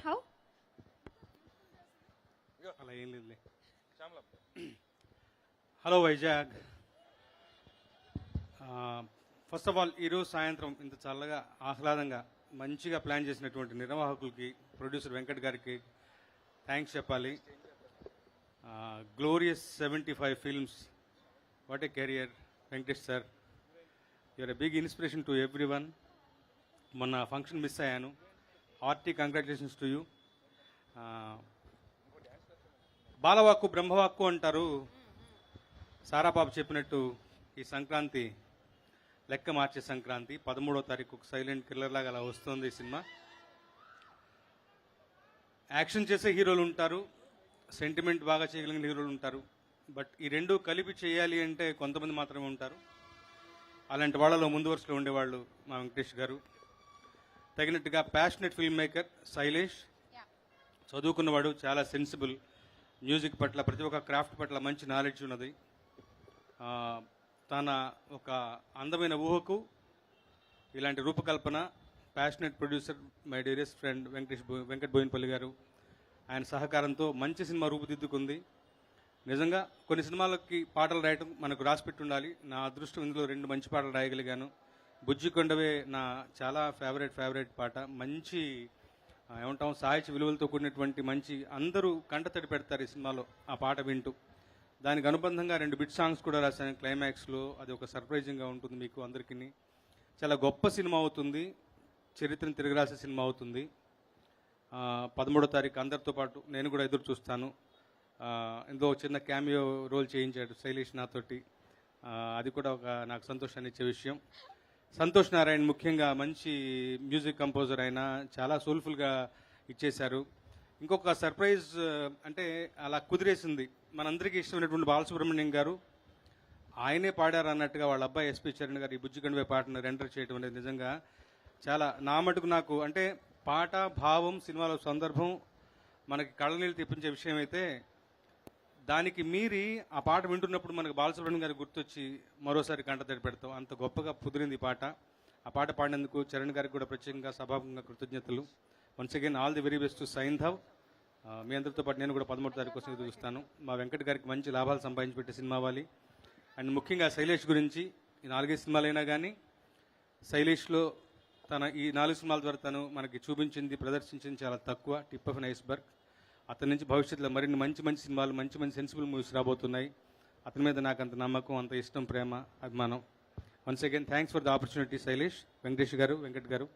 Sir how? అలా ఏం లేదులే. Hello Vizag. First of all ఈరోజు సాయంత్రం ఇంత చల్లగా ఆహ్లాదంగా మంచిగా ప్లాన్ చేసినటువంటి నిర్వాహకులకి ప్రొడ్యూసర్ వెంకట్ గారికి థ్యాంక్స్ చెప్పాలి. Glorious seventy five films what a career Venkatesh sir you are a big inspiration to everyone మొన్న ఫంక్షన్ మిస్ అయ్యాను. హార్టీ కంగ్రాచులేషన్స్ టు యూ బాలవాక్కు బ్రహ్మవాక్కు అంటారు. సారాబాబు చెప్పినట్టు ఈ సంక్రాంతి లెక్క మార్చే సంక్రాంతి. పదమూడో తారీఖు ఒక సైలెంట్ కిల్లర్ లాగా అలా వస్తుంది ఈ సినిమా. యాక్షన్ చేసే హీరోలు ఉంటారు. సెంటిమెంట్ బాగా చేయగలిగిన హీరోలు ఉంటారు. బట్ ఈ రెండు కలిపి చేయాలి అంటే కొంతమంది మాత్రమే ఉంటారు. అలాంటి వాళ్ళలో ముందు వరుసలో ఉండేవాళ్ళు మా వెంకటేష్ గారు. తగినట్టుగా ప్యాషనెట్ ఫిల్మ్ మేకర్ శైలేష్ చదువుకున్నవాడు చాలా సెన్సిబుల్ మ్యూజిక్ పట్ల ప్రతి ఒక్క క్రాఫ్ట్ పట్ల మంచి నాలెడ్జ్ ఉన్నది. తన ఒక అందమైన ఊహకు ఇలాంటి రూపకల్పన passionate producer my dearest friend Venkatesh Venkat Boinapalli గారు ఆయన సహకారంతో మంచి సినిమా రూపుదిద్దుకుంది. నిజంగా కొన్ని సినిమాలకి పాటలు రాయటం మనకు రాసిపెట్టి ఉండాలి నా అదృష్టం ఇందులో రెండు మంచి పాటలు రాయగలిగాను. బుజ్జి కొండవే నా చాలా ఫేవరెట్ ఫేవరెట్ పాట. మంచి ఏమంటాం సాహిత్య విలువలతో కూడినటువంటి మంచి అందరూ కంటతడి పెడతారు ఈ సినిమాలో ఆ పాట వింటూ. దానికి అనుబంధంగా రెండు బిట్ సాంగ్స్ కూడా రాశాను క్లైమాక్స్లో అది ఒక సర్ప్రైజింగ్గా ఉంటుంది మీకు అందరికీ చాలా గొప్ప సినిమా అవుతుంది. చరిత్రను తిరగరాసే సినిమా అవుతుంది. పదమూడో తారీఖు అందరితో పాటు నేను కూడా ఎదురు చూస్తాను. ఇందులో చిన్న క్యామియో రోల్ చేయించాడు శైలేష్ నాతోటి. అది కూడా ఒక నాకు సంతోషాన్ని ఇచ్చే విషయం. సంతోష్ నారాయణ్ ముఖ్యంగా మంచి మ్యూజిక్ కంపోజర్ అయినా చాలా సోల్ఫుల్గా ఇచ్చేశారు. ఇంకొక సర్ప్రైజ్ అంటే అలా కుదిరేసింది. మనందరికీ ఇష్టమైనటువంటి బాలసుబ్రహ్మణ్యం గారు ఆయనే పాడారు అన్నట్టుగా వాళ్ళ అబ్బాయి ఎస్పి చరణ్ గారు ఈ బుజ్జిగండ్వే పాటను రెండర్ చేయడం అనేది నిజంగా చాలా నా మటుకు నాకు అంటే పాట భావం సినిమాలో సందర్భం మనకి కళ్ళనీళ్ళు తెప్పించే విషయం అయితే దానికి మీరి ఆ పాట వింటున్నప్పుడు మనకు బాలసుబ్రహ్మణ్యం గారికి గుర్తొచ్చి మరోసారి కంటతడి పెడతాం. అంత గొప్పగా కుదిరింది ఈ పాట. ఆ పాట పాడినందుకు చరణ్ గారికి కూడా ప్రత్యేకంగా సభాముఖంగా కృతజ్ఞతలు. Once again all the very best to sign మీ అందరితో పాటు నేను కూడా పదమూడు తారీఖు కోసం ఎదురు చూస్తాను మా వెంకట్ గారికి మంచి లాభాలు సంపాదించి పెట్టే సినిమా అవ్వాలి. అండ్ ముఖ్యంగా శైలేష్ గురించి ఈ నాలుగైదు సినిమాలైనా కానీ శైలేష్లో తన ఈ నాలుగు సినిమాల ద్వారా తను మనకి చూపించింది ప్రదర్శించింది చాలా తక్కువ. టిప్ ఆఫ్ ఐస్బర్గ్ అతని నుంచి భవిష్యత్తులో మరిన్ని మంచి మంచి సినిమాలు మంచి మంచి సెన్సిబుల్ మూవీస్ రాబోతున్నాయి. అతని మీద నాకు అంత నమ్మకం అంత ఇష్టం ప్రేమ అభిమానం. Once again thanks for the opportunity Shailesh Venkatesh గారు వెంకట్ గారు.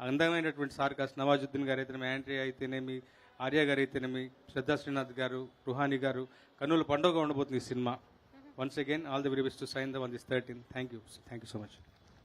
అందమైనటువంటి సార్కాస్ నవాజుద్దీన్ గారు అయితేనేమి యాంట్రీ అయితేనేమి ఆర్య గారు అయితేనేమి శ్రద్ధా శ్రీనాథ్ గారు రుహాని గారు కన్నుల పండుగ ఉండబోతుంది ఈ cinema. Once again all the very best sign the one this thirteen thank you thank you so much